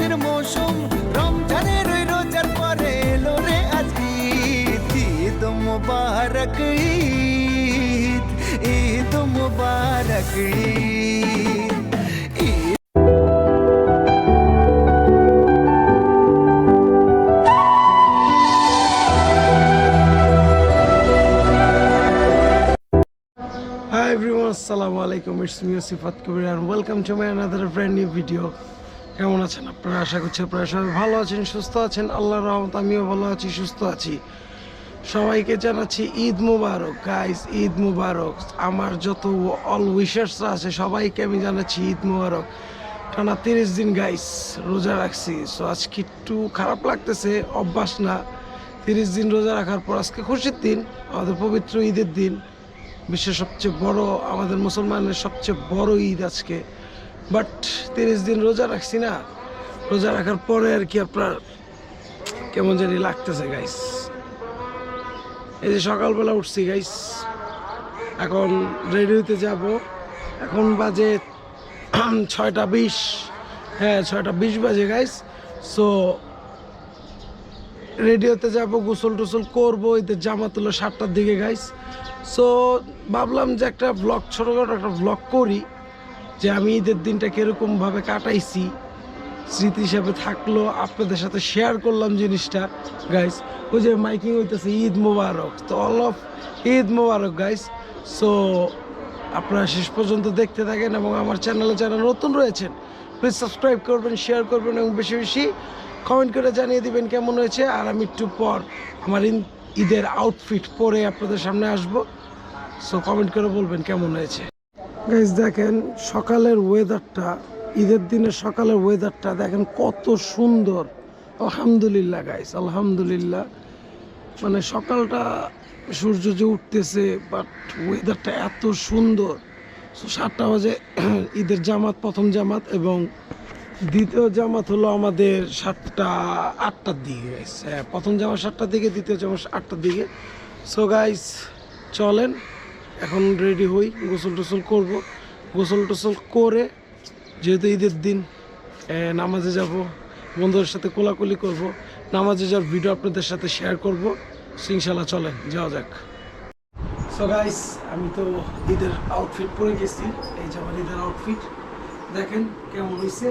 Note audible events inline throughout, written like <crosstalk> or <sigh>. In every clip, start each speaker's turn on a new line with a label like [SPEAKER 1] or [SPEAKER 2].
[SPEAKER 1] খুশির মৌসুম রমজানের ওই রোজার পরে এলো রে আজ ঈদ ঈদ মুবারক ঈদ ঈদ মুবারক Eid
[SPEAKER 2] Hi everyone, assalamu alaikum. It's me Sifat Kabir and welcome to my another brand new video. কেমন আছেন আপনারা? আশা করছি আপনারা সবাই ভালো আছেন, সুস্থ আছেন। আল্লাহর রহমত আমিও ভালো আছি, সুস্থ আছি। সবাইকে জানাচ্ছি ঈদ মুবারক। গাইস ঈদ মুবারক। আমার যত অল উইশার্সরা আছে, সবাইকে আমি জানাচ্ছি ঈদ মুবারক। টানা তিরিশ দিন গাইস রোজা রাখছি। সো আজকে একটু খারাপ লাগতেছে, অভ্যাস না। তিরিশ দিন রোজা রাখার পর আজকে খুশির দিন, আমাদের পবিত্র ঈদের দিন। বিশ্বের সবচেয়ে বড়, আমাদের মুসলমানের সবচেয়ে বড় ঈদ আজকে। বাট তিরিশ দিন রোজা রাখছি না। রোজা রাখার পরে আর কি আপনার কেমন জানি লাগতেছে গাইস এই যে সকালবেলা উঠছি গাইস এখন রেডি হতে যাব। এখন বাজে <clears throat> ছয়টা বিশ। হ্যাঁ ছয়টা বিশ বাজে গাইস সো রেডিওতে যাব, গোসল টোসল করব এতে জামা হলো সাতটার দিকে গাইস সো ভাবলাম যে একটা ব্লগ ছোটোখাটো একটা ব্লগ করি। যে আমি ঈদের দিনটা কীরকমভাবে কাটাইছি, স্মৃতি হিসাবে থাকল, আপনাদের সাথে শেয়ার করলাম জিনিসটা গাইস ওই যে মাইকিং হইতেছে, ঈদ মোবারক। তো all of Eid Mubarak guys so আপনারা শেষ পর্যন্ত দেখতে থাকেন এবং আমার চ্যানেলে যারা নতুন রয়েছেন প্লিজ সাবস্ক্রাইব করবেন শেয়ার করবেন এবং বেশি বেশি কমেন্ট করে জানিয়ে দিবেন কেমন হয়েছে। আর আমি একটু পর আমার ঈদের আউটফিট পরে আপনাদের সামনে আসব। সো কমেন্ট করে বলবেন কেমন হয়েছে। গাইজ দেখেন, সকালের ওয়েদারটা ঈদের দিনের সকালের ওয়েদারটা দেখেন কত সুন্দর। আলহামদুলিল্লাহ গাইস আলহামদুলিল্লাহ। মানে সকালটা সূর্য যে উঠতেছে বাট ওয়েদারটা এত সুন্দর। সো সাতটা বাজে, <clears throat> ঈদের জামাত, প্রথম জামাত এবং দ্বিতীয় জামাত হলো আমাদের সাতটা, আটটার দিকে হ্যাঁ প্রথম জামাত সাতটার দিকে, দ্বিতীয় জামাত আটটার দিকে। সো গাইস চলেন। এখন রেডি হই, গোসল টোসল করব। গোসল টোসল করে, যেহেতু ঈদের দিন নামাজে যাব, বন্ধুদের সাথে কোলাকুলি করব, নামাজে যাওয়ার ভিডিও আপনাদের সাথে শেয়ার করব। সিংশালা চলেন, যাওয়া যাক। সো গাইস আমি তো ঈদের আউটফিট পরে গেছি, এই যে আমার ঈদের আউটফিট দেখেন কেমন হয়েছে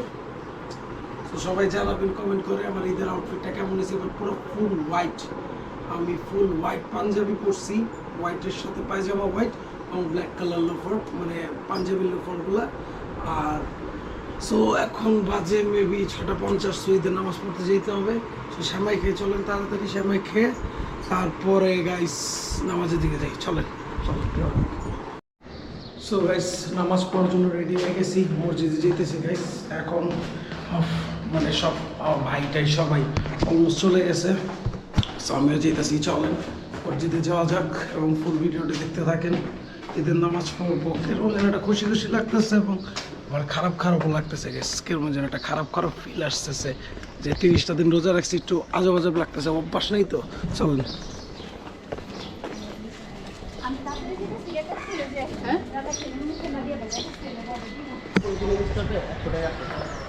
[SPEAKER 2] তো সবাই জানাবেন কমেন্ট করে আমার ঈদের আউটফিটটা কেমন হয়েছে এবার পুরো ফুল হোয়াইট আমি ফুল হোয়াইট পাঞ্জাবি পরছি। হোয়াইটের সাথে পায়জামা হোয়াইট এবং ব্ল্যাক কালার লোফর মানে পাঞ্জাবি লোফরগুলো আর সো এখন বাজে মেবি ছটা পঞ্চাশ সুইদের নামাজ পড়তে যেতে হবে। সো শ্যামাই খেয়ে চলেন তাড়াতাড়ি, শ্যামাই খেয়ে তারপরে গাইস নামাজের দিকে যাই। চলেন সো গাইস নামাজ পড়ার জন্য রেডি হয়ে গেছি, মসজিদে যেতেছি গাইস এখন মানে সব ভাইটাই সবাই অলমোস্ট চলে গেছে। সো আমিও যেতেছি, চলেন। মসজিদে যাওয়া যাক এবং ফুল ভিডিওটি দেখতে থাকেন। ঈদের নামাজ পড়ব। কেরকম যেন একটা খুশি খুশি লাগতেছে এবং আবার খারাপ খারাপও লাগতেছে। গেস কেরকম যেন একটা খারাপ খারাপ ফিল আসতেছে যে তিরিশটা দিন রোজা রাখছি, একটু আজব আজব লাগতেছে। অভ্যাস নেই তো? চলেন।
[SPEAKER 3] যে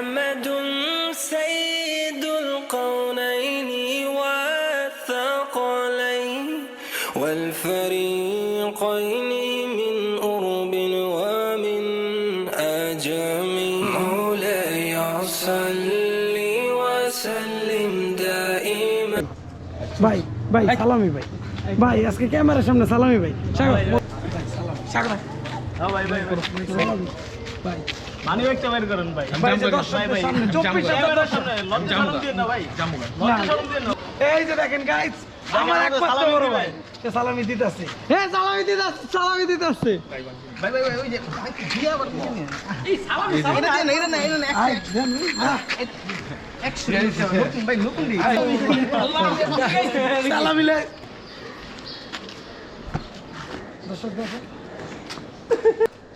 [SPEAKER 4] محمد سيد القونين والثقلين والفريق الخلقين من أرب ومن أجم مولاي صل وسلم دائما
[SPEAKER 2] ভাই ভাই সালামি ভাই ভাই আজকে ক্যামেরার সামনে সালামি ভাই সাগর সাগর সালামি। ভাই
[SPEAKER 5] মানি বের করেন ভাই।
[SPEAKER 2] ভাই,
[SPEAKER 5] না
[SPEAKER 2] এই যে দেখেন গাইস আমার একমাত্র বড় ভাই। সে সালামি দিতেছে। হ্যাঁ সালামি দিতেছে সালামি দিতেছে।
[SPEAKER 5] ভাই ভাই ভাই ওই যে ভাই দিয়ে আবার এই সালামি সালামি না না না না
[SPEAKER 2] আয়, দেন,
[SPEAKER 5] ভাই নতুন দি
[SPEAKER 2] সালামি লে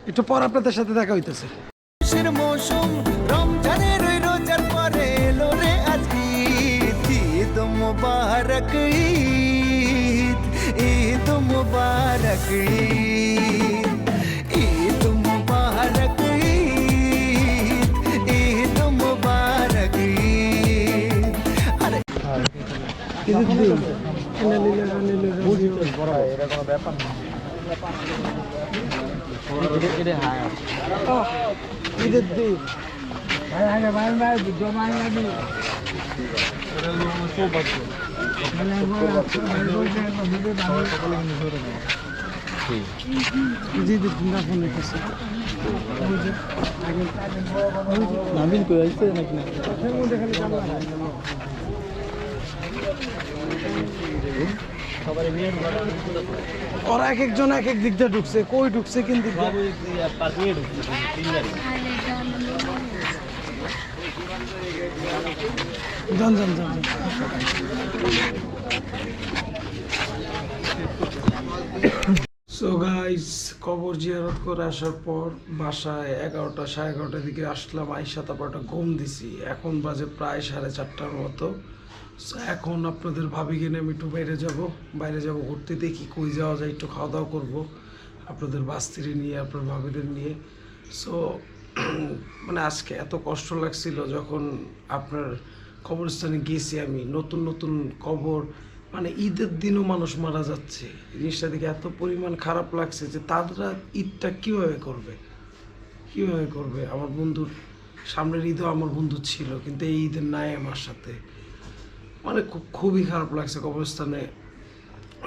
[SPEAKER 2] একটু পর আপনাদের সাথে দেখা হইতেছে।
[SPEAKER 1] খুশির মৌসুম রমজানের ওই রোজার পরে এলো রে আজ ঈদ। ঈদ মুবারক ঈদ ঈদ মুবারক ঈদ ঈদ মুবারক ঈদ ঈদ মুবারক ঈদ। আরে
[SPEAKER 2] ঈদের দিন ঈদের দিন।
[SPEAKER 5] নাবিল কই আইছে নাকি না
[SPEAKER 2] ওরা এক একজন এক এক দিক দিয়ে ঢুকছে কই ঢুকছে কোন দিক দিয়ে?
[SPEAKER 5] বাবু পার দিয়ে ঢুকছে তিন গাড়ি
[SPEAKER 2] যান যান যান। সো গাইস কবর জিয়ারত করে আসার পর বাসায় এগারোটা সাড়ে এগারোটার দিকে আসলাম আইসা তারপর একটা ঘুম দিছি। এখন বাজে প্রায় সাড়ে চারটার মতো। So, এখন আপনাদের ভাবি কিনে আমি একটু বাইরে যাব। বাইরে যাব ঘুরতে দেখি কই যাওয়া যায় একটু খাওয়া দাওয়া করব। আপনাদের বাস্তিরে নিয়ে আপনার ভাবিদের নিয়ে। সো মানে আজকে এত কষ্ট লাগছিল যখন আপনার কবরস্থানে গেছি আমি, নতুন নতুন কবর মানে ঈদের দিনও মানুষ মারা যাচ্ছে। জিনিসটা দেখে এত পরিমাণ খারাপ লাগছে যে তারা ঈদটা কীভাবে করবে? কীভাবে করবে? আমার বন্ধুর সামনের ঈদও আমার বন্ধু ছিল, কিন্তু এই ঈদের নাই আমার সাথে। মানে খুব, খুবই খারাপ লাগছে কবরস্থানে।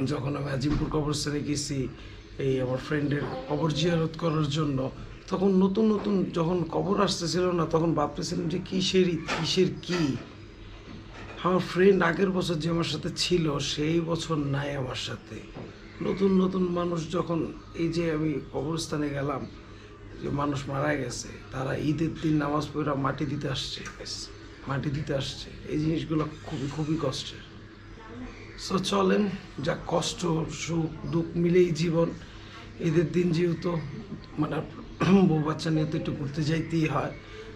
[SPEAKER 2] যখন আমি আজিমপুর কবরস্থানে গেছি এই আমার ফ্রেন্ডের কবর জিয়ারত করার জন্য তখন নতুন নতুন যখন কবর আসতেছিল না তখন ভাবতেছিলাম যে কিসের ঈদ, কিসের কি? আমার ফ্রেন্ড আগের বছর যে আমার সাথে ছিল সেই বছর নাই আমার সাথে। নতুন নতুন মানুষ যখন এই যে আমি কবরস্থানে গেলাম যে মানুষ মারা গেছে তারা ঈদের দিন নামাজ পড়া মাটি দিতে আসছে। মাটি দিতে আসছে। এই জিনিসগুলো খুবই খুবই কষ্টের। সো চলেন যা কষ্ট সুখ দুঃখ মিলেই জীবন। ঈদের দিন যেহেতু মানে বউ বাচ্চা নিয়ে তো একটু ঘুরতে যাইতেই হয়।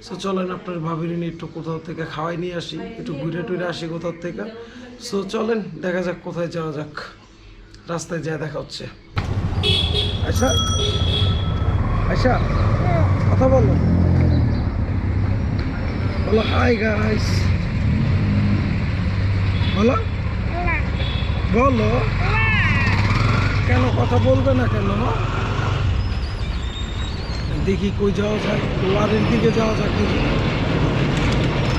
[SPEAKER 2] সো চলেন আপনার ভাবির নিয়ে একটু কোথাও থেকে খাওয়াই নিয়ে আসি, একটু ঘুরে টুরে আসি কোথাও থেকে। সো চলেন, দেখা যাক কোথায় যাওয়া যাক। রাস্তায় যা দেখা হচ্ছে। আচ্ছা আচ্ছা কথা বলো। বলো হাই গাইস বলো। বলো। কেন কথা বলবে না কেন? দেখি কই যাওয়া যায় ওয়ারির দিকে যাওয়া যাক দেখি।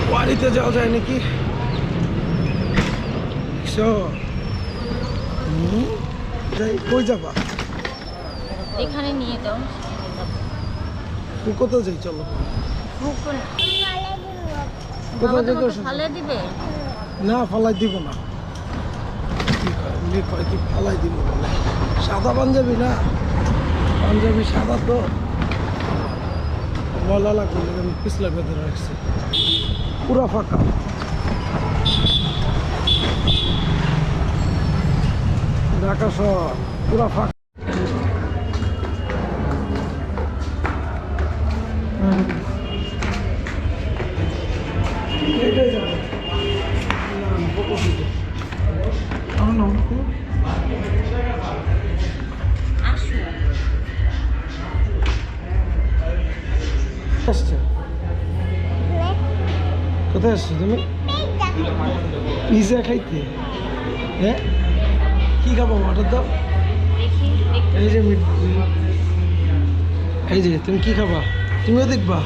[SPEAKER 2] ওয়ারিতে যাওয়া যায় নাকি? যাই কই যাবা?
[SPEAKER 6] এখানে নিয়ে দাও
[SPEAKER 2] কোথাও যাই চলো। যেতে
[SPEAKER 6] দিবে?
[SPEAKER 2] না ফালাই দিব না। কি ফালাই দিব সাদা পাঞ্জাবি না? পাঞ্জাবি সাদা তো। ময়লা লাগবে আমি পিছলা বেঁধে রাখছি পুরা ফাঁকা ঢাকা শহর পুরা ফাঁকা। খাইতে। হ্যাঁ কি খাব অর্ডার দাও
[SPEAKER 6] দেখি দেখতে
[SPEAKER 2] এই যে মিট- এই যে তুমি কি খাবা? তুমিও দেখবা।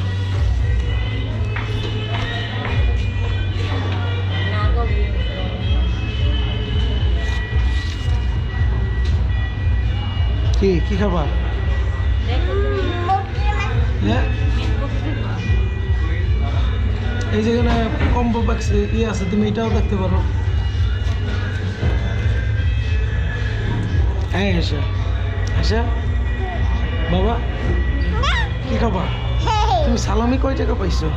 [SPEAKER 6] না গো
[SPEAKER 2] কি কি খাবা?
[SPEAKER 6] দেখো। তুমি
[SPEAKER 2] হ্যাঁ
[SPEAKER 6] মেকআপ করবা
[SPEAKER 2] এই যেখানে কম্বো বাক্সে ই আছে তুমি এটাও দেখতে পারো। হ্যাঁ আশা আশা বাবা কি খাবা তুমি সালামি কয় টাকা পাইছো?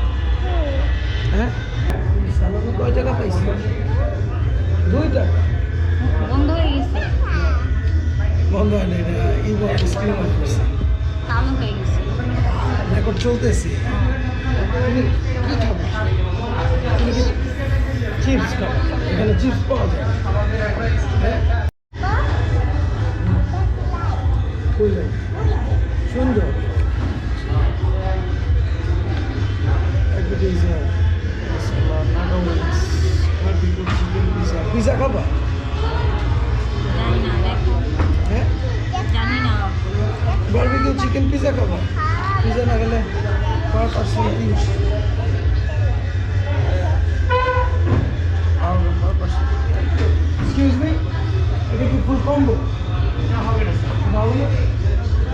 [SPEAKER 2] হ্যাঁ? সালামি কয় টাকা পাইছো? দুই টাকা।
[SPEAKER 6] বন্ধ হয়ে গেছে।
[SPEAKER 2] বন্ধ হয় না এটা ই স্ক্রিন অফ করছে
[SPEAKER 6] চালু হয়ে গেছে।
[SPEAKER 2] রেকর্ড চলতেছে। তুমি কি খাবা? তুমি চিপস খাবা? এখানে চিপস পাওয়া যায়। হ্যাঁ? যাই? সুন্দর. Pizza খাবা? বারবিকিউ চিকেন পিজা খাবা? পিজা না গেলে পার পার্সন তিনশো এক্সকিউজ মি এটা কি ফুল কম্বো? না, হবে
[SPEAKER 6] না
[SPEAKER 2] এটা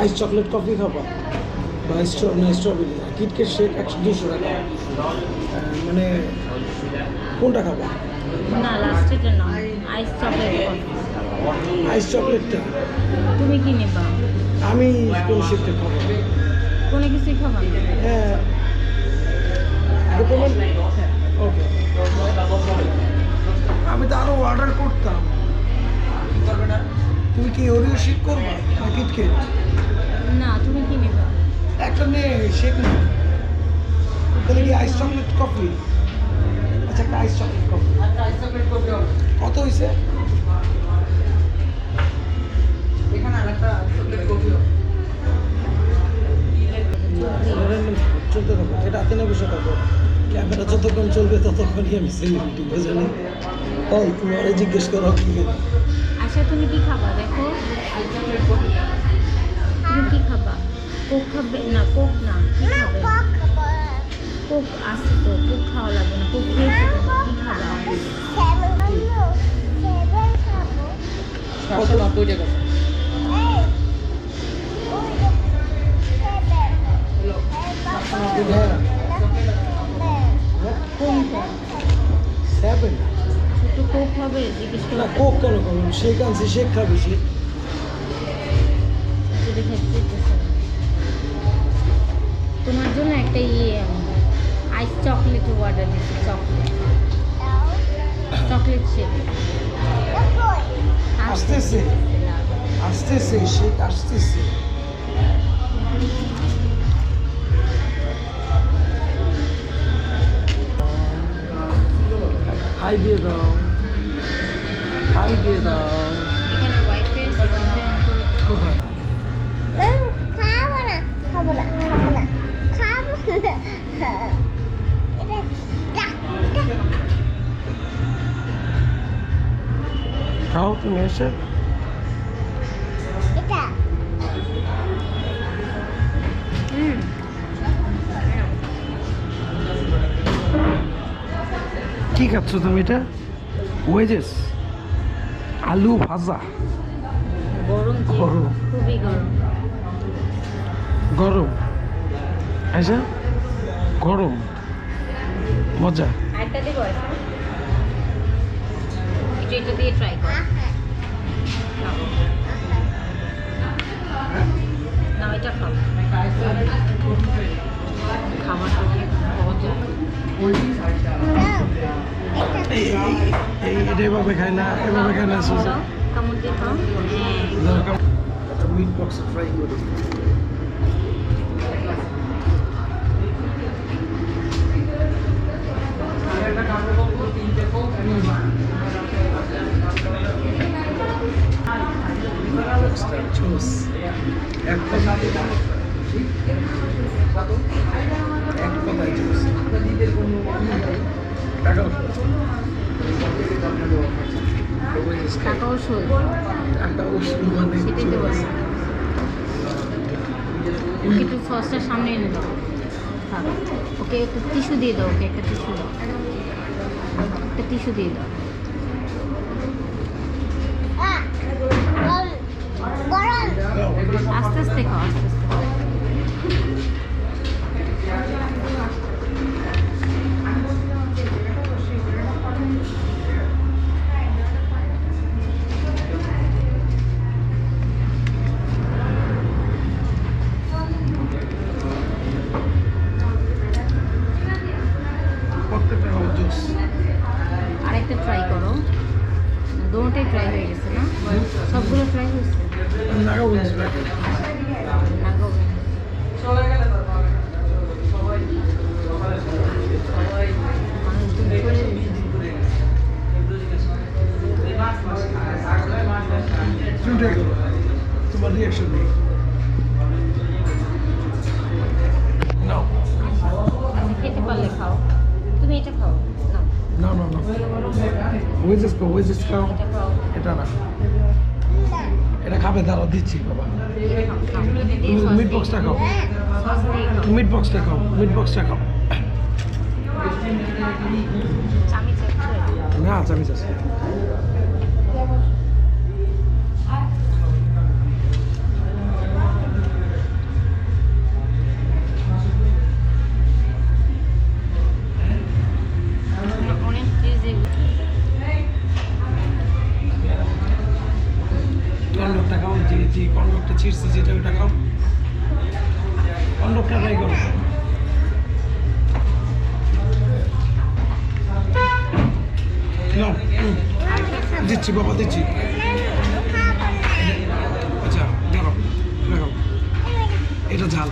[SPEAKER 2] আইস চকলেট কফি খাবা? বা স্ট্রবেরি কিটকেট শেক একশো দুশো টাকা। মানে কোনটা খাবা?
[SPEAKER 6] না আইস চকলেট
[SPEAKER 2] আইস চকলেটটা
[SPEAKER 6] তুমি কি নেবা?
[SPEAKER 2] আমি কোন শেকটা খাব?
[SPEAKER 6] কোনো কিছুই খাবা
[SPEAKER 2] হ্যাঁ। ওকে আমি তো আরও অর্ডার করতাম। তুমি কি ওরিও শেক করবা? না কিটকেট
[SPEAKER 6] না তুমি কি নেবা?
[SPEAKER 2] একটা নে শেক না তাহলে কি আইস চকলেট কফি আচ্ছা একটা আইস চকলেট কফি
[SPEAKER 5] আচ্ছা আইস চকলেট করবে
[SPEAKER 2] কত হয়েছে
[SPEAKER 5] এখানে আরেকটা চকলেট কফিও
[SPEAKER 2] চলতে থাকো এটা হাতে না বসে থাকো। ক্যামেরা যতক্ষণ চলবে ততক্ষণই আমি সেলিব্রিটি বুঝে নি ওই তুমি আরে জিজ্ঞেস করো
[SPEAKER 6] আচ্ছা তুমি কি খাবা? দেখো। তুমি কি খাবা? কোক খাবে? না কোক না কি খাবে? কোক আছে তো কোক খাওয়া লাগবে না। কোক খেয়েছো তো, কি খাবা?
[SPEAKER 5] সাতশো নব্বই টাকা
[SPEAKER 2] হ্যাঁ
[SPEAKER 6] ছোট কোক হবে জিজ্ঞেস
[SPEAKER 2] না কোক কেন করবেন শেক আনছি শেক খাবি সে।
[SPEAKER 6] তোমার জন্য একটা ইয়ে আইস চকলেট অর্ডার দিচ্ছি চকলেট চকলেট শেক
[SPEAKER 2] আসতেছে। আসতেছে শেক আসতেছে। হাই দিয়ে দাও। হাই দিয়ে দাও
[SPEAKER 6] এখানে ওয়াইফাই
[SPEAKER 2] কোথায়
[SPEAKER 7] খাব না খাব না খাব না খাব না
[SPEAKER 2] খাও তুমি এসে। কি খাচ্ছ তুমি এটা? ওয়েজেস আলু ভাজা।
[SPEAKER 6] গরম যে,
[SPEAKER 2] গরম।
[SPEAKER 6] খুবই গরম।
[SPEAKER 2] গরম। আচ্ছা গরম। মজা।
[SPEAKER 6] দেবো এটা একটু এটা দিয়ে ট্রাই কর নাও। নাও এটা খাও খাবারটা কি মজা
[SPEAKER 2] এই এই- এই এটা এভাবে খায় না এভাবে খায় না সুজা
[SPEAKER 6] কেমন দিয়ে খাও হ্যাঁ
[SPEAKER 2] একটা মিট বক্সে ট্রাই করি জুস এক কথায় এক কথায় জুস
[SPEAKER 6] একটু সসটা সামনে দাও ওকে একটু টিস্যু দিয়ে দাও ওকে একটা টিস্যু একটা টিস্যু দিয়ে দাও আস্তে আস্তে খাও আস্তে আস্তে এটা এটা
[SPEAKER 2] না। এটা খাবে দাঁড়াও দিচ্ছি বাবা। মিট বক্সটা খাও। মিট বক্সটা খাও মিট বক্সটা খাও। না চামিচ আছে। যে যে কন্ডকটা ছিঁড়ছে, যেটা ওটা খাও। কন্ডকটা ট্রাই করো দিচ্ছি বাবা, দিচ্ছি। আচ্ছা দেখো দেখো এটা ঝাল।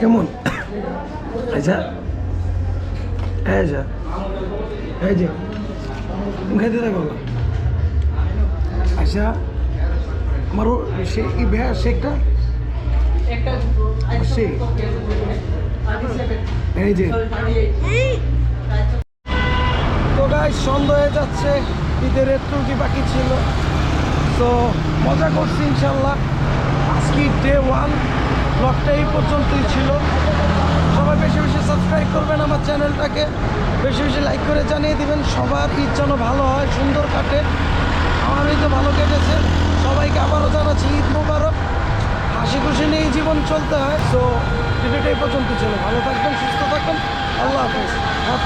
[SPEAKER 2] কেমন? আচ্ছা হ্যাঁ যা। এই যে। তুমি খাইতে থাকো আচ্ছা আমার সে ই ভ্যা শেকটা সে এই যে। তো গাই সন্ধ্যা হয়ে যাচ্ছে। ঈদের কি বাকি ছিল। তো মজা করছি ইনশাল্লাহ। আজকে ডে ওয়ান ব্লগটা এই পর্যন্তই ছিল। সবাই বেশি বেশি সাবস্ক্রাইব করবেন আমার চ্যানেলটাকে। বেশি বেশি লাইক করে জানিয়ে দিবেন। সবার ঈদ যেন ভালো হয়, সুন্দর কাটে। আমার ঈদ ভালো কেটেছে। সবাইকে আবারও জানাচ্ছি, ঈদ মোবারক। হাসি খুশি নিয়ে জীবন চলতে হয়। সো ভিডিওটা এই পর্যন্ত ছিল। ভালো থাকবেন, সুস্থ থাকবেন। আল্লাহ হাফেজ। হাত